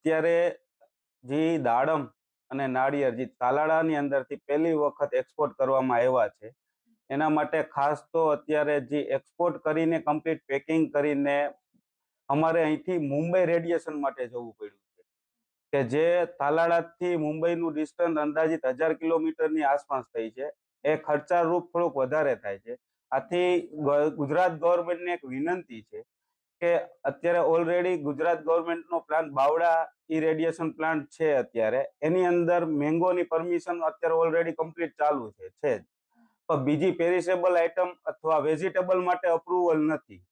અત્યારે જે દાડમ અને નાળિયેર જે તાલાળાની અંદરથી પહેલી વખત એક્સપોર્ટ કરવામાં આવ્યા છે, એના માટે ખાસ તો અત્યારે જે એક્સપોર્ટ કરીને કમ્પ્લીટ પેકિંગ કરીને અમારે અહીંથી મુંબઈ રેડિયેશન માટે જવું પડ્યું છે. કે જે તાલાળાથી મુંબઈનું ડિસ્ટન્સ અંદાજિત હજાર કિલોમીટરની આસપાસ થઈ છે, એ ખર્ચારૂપ થોડુંક વધારે થાય છે. આથી ગુજરાત ગવર્મેન્ટને એક વિનંતી છે કે અત્યારે ઓલરેડી ગુજરાત ગવર્મેન્ટનો પ્લાન્ટ બાવડા ઈ પ્લાન્ટ છે અત્યારે. એની અંદર મેંગોની પરમિશન અત્યારે ઓલરેડી કમ્પ્લીટ ચાલુ છે છે જ. પણ બીજી પેરિસેબલ આઇટમ અથવા વેજીટેબલ માટે અપ્રુવલ નથી.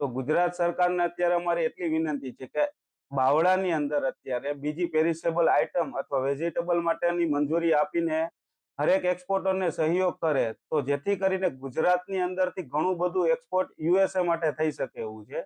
તો ગુજરાત સરકારને અત્યારે અમારી એટલી વિનંતી છે કે બાવળાની અંદર અત્યારે બીજી પેરિસેબલ આઇટમ અથવા વેજીટેબલ માટેની મંજૂરી આપીને હરેક એક્સપોર્ટરને સહયોગ કરે, તો જેથી કરીને ગુજરાતની અંદરથી ઘણું બધું એક્સપોર્ટ યુએસએ માટે થઈ શકે એવું છે.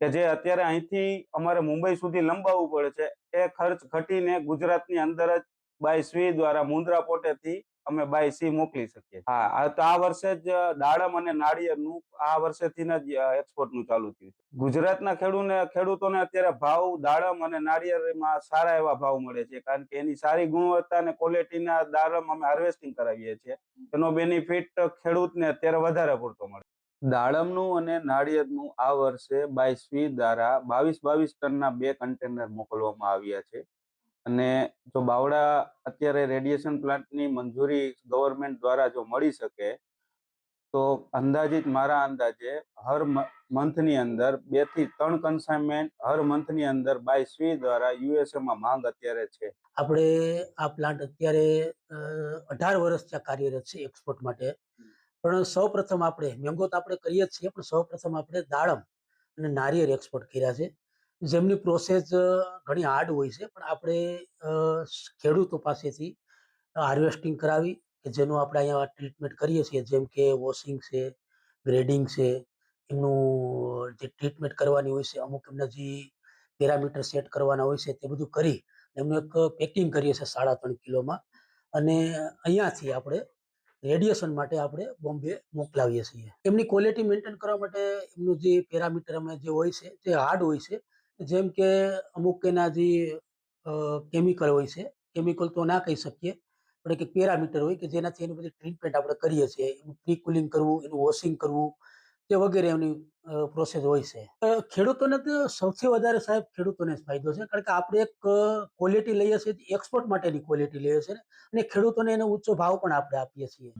કે જે અત્યારે અહીંથી અમારે મુંબઈ સુધી લંબાવવું પડે છે, એ ખર્ચ ઘટીને ગુજરાતની અંદર જ બાય સ્વી દ્વારા મુન્દ્રા પોટેથી અમે બાય સી મોકલી શકીએ હા તો આ વર્ષે જ દાડમ અને નાળિયેરનું આ વર્ષેથી જ એક્સપોર્ટનું ચાલુ થયું છે. ગુજરાતના ખેડૂને, ખેડૂતોને અત્યારે ભાવ દાડમ અને નાળિયેરમાં સારા એવા ભાવ મળે છે, કારણ કે એની સારી ગુણવત્તા અને ક્વોલિટીના દાડમ અમે હાર્વેસ્ટિંગ કરાવીએ છીએ. એનો બેનિફિટ ખેડૂતને અત્યારે વધારે પૂરતો મળે દાડમનું અને નાળિયેરનું આ વર્ષે બાયસ્વી દ્વારા બાવીસ બાવીસ ટનના બે કન્ટેનર મોકલવામાં આવ્યા છે. અને જો બાવડા અત્યારે રેડિયેશન પ્લાન્ટની મંજૂરી ગવર્મેન્ટ દ્વારા જો મળી શકે, તો અંદાજિત મારા અંદાજે હર મંથની અંદર બેથી ત્રણ કન્સાઇનમેન્ટ હર મંથની અંદર બાય સ્વી દ્વારા યુએસએ માં માંગ અત્યારે છે. આપણે આ પ્લાન્ટ અત્યારે અઢાર વર્ષ કાર્યરત છે એક્સપોર્ટ માટે. પણ સૌપ્રથમ આપણે, મેંગો તો આપણે કરીએ જ છીએ, પણ સૌપ્રથમ આપણે દાડમ અને નારિયેળ એક્સપોર્ટ કર્યા છે. જેમની પ્રોસેસ ઘણી હાર્ડ હોય છે, પણ આપણે ખેડૂતો પાસેથી હાર્વેસ્ટિંગ કરાવી કે જેનું આપણે અહીંયા ટ્રીટમેન્ટ કરીએ છીએ. જેમ કે વોશિંગ છે ગ્રેડિંગ છે એમનું જે ટ્રીટમેન્ટ કરવાની હોય છે, અમુક એમના જે પેરામીટર સેટ કરવાના હોય છે, તે બધું કરી, એમનું એક પેકિંગ કરીએ છીએ સાડા ત્રણ કિલોમાં. અને અહીંયાથી આપણે રેડિયેશન માટે આપણે બોમ્બે મોકલાવીએ છીએ. એમની ક્વોલિટી મેન્ટેન કરવા માટે એમનું જે પેરામીટર અમે જે હોય છે તે હાર્ડ હોય છે, જેમ કે અમુક એના જે કેમિકલ હોય છે કેમિકલ તો ના કહી શકીએ, પણ એક પેરામીટર હોય કે જેનાથી એની બધી ટ્રીટમેન્ટ આપણે કરીએ છીએ. એનું પ્રી કુલિંગ કરવું, એનું વોશિંગ કરવું તે વગેરે એમની પ્રોસેસ હોય છે. ખેડૂતોને તો સૌથી વધારે સાહેબ ખેડૂતોને જ ફાયદો છે, કારણ કે આપણે એક ક્વોલિટી લઈએ છીએ એક્સપોર્ટ માટેની ક્વોલિટી લઈએ છીએ અને ખેડૂતોને એનો ઊંચો ભાવ પણ આપણે આપીએ છીએ.